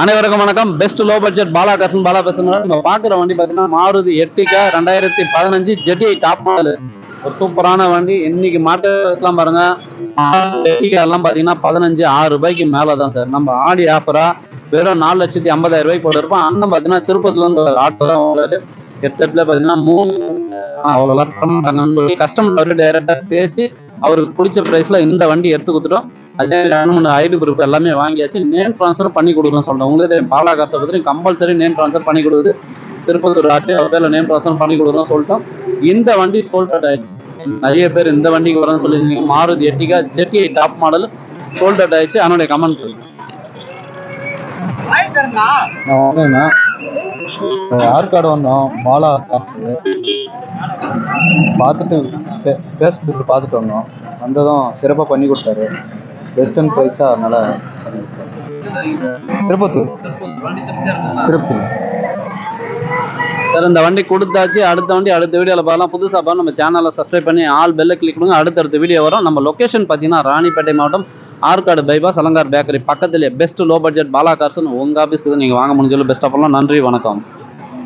அனைவருக்கும் வணக்கம். Best low budget Bala கசன் பாலா பேசுகிறோம் நம்ம பாக்குற வண்டி பாத்தீங்கன்னா மாருதி எர்டிகா ரெண்டாயிரத்தி பதினஞ்சு ஜெட்டி டாப் மாடல் ஒரு சூப்பரான வண்டி. இன்னைக்கு மார்க்கெட்லாம் பாருங்க. எர்டிகா எல்லாம் பாத்தீங்கன்னா பதினஞ்சு ஆறு ரூபாய்க்கு மேலதான் சார் நம்ம ஆடி ஆஃபரா வெறும் நாலு லட்சத்தி ஐம்பதாயிரம் ரூபாய்க்கு போட்டுருப்போம் அண்ணன் பாத்தீங்கன்னா திருப்பதில இருந்து ஒரு ஆட்டோ தான் வாங்குறாரு. எத்தட்டில் பாத்தீங்கன்னா மூணு அவ்வளோலாம் கஸ்டமர் டைரக்டா பேசி அவருக்கு பிடிச்ச பிரைஸ்ல இந்த வண்டி எடுத்து கொடுத்துட்டோம். அதே ரெண்டு மூணு ஐடி ப்ரூஃப் எல்லாமே வாங்கியாச்சு. நேம் ட்ரான்ஸ்ஃபர் பண்ணி கொடுக்குறோம் சொல்கிறேன் உங்களுக்கு பாலா காசை பற்றி கம்பல்சரி நேம் ட்ரான்ஸ்ஃபர் பண்ணி கொடுக்குது. திருப்பத்தூர் ஆட்டி அவர் பேரில் நேம் ட்ரான்ஸ்ஃபர் பண்ணி கொடுக்குறோம் சொல்லிட்டோம். இந்த வண்டி சோல்ட் ஆயிடுச்சு. நிறைய பேர் இந்த வண்டிக்கு வரணும்னு சொல்லியிருந்தீங்க. Maruti Ertiga Zeta top model sold out ஆயிடுச்சு. அவனுடைய கமெண்ட் வந்தேன்னா ஆற்காடு வந்தோம் பாலா பார்த்துட்டு ஃபேஸ்புக்கில் பார்த்துட்டு வந்தோம். வந்ததும் சிறப்பாக பண்ணி கொடுத்தாரு. வெஸ்டர்ன் ப்ரைஸாக அதனால் திருப்பத்தூர். திருப்பத்தூர். சார் இந்த வண்டி கொடுத்தாச்சு. அடுத்த வண்டி அடுத்த வீடியோவில் பார்க்கலாம். புதுசாக பார்த்து நம்ம சேனலை சப்ஸ்கிரைப் பண்ணி ஆல் பெல்லை கிளிக் பண்ணுங்க. அடுத்தடுத்த வீடியோ வரும். நம்ம லொக்கேஷன் பார்த்தீங்கன்னா ராணிப்பேட்டை மாவட்டம் ஆற்காடு பைபாஸ் அலங்கார் பேக்கரி பக்கத்துலேயே பெஸ்ட் லோ பட்ஜெட் பாலா கார்ஸ்னு உங்கள் ஆஃபீஸ்க்கு நீங்கள் வாங்க முடிஞ்சாலும் பெஸ்ட்டாக பண்ணலாம் நன்றி வணக்கம்.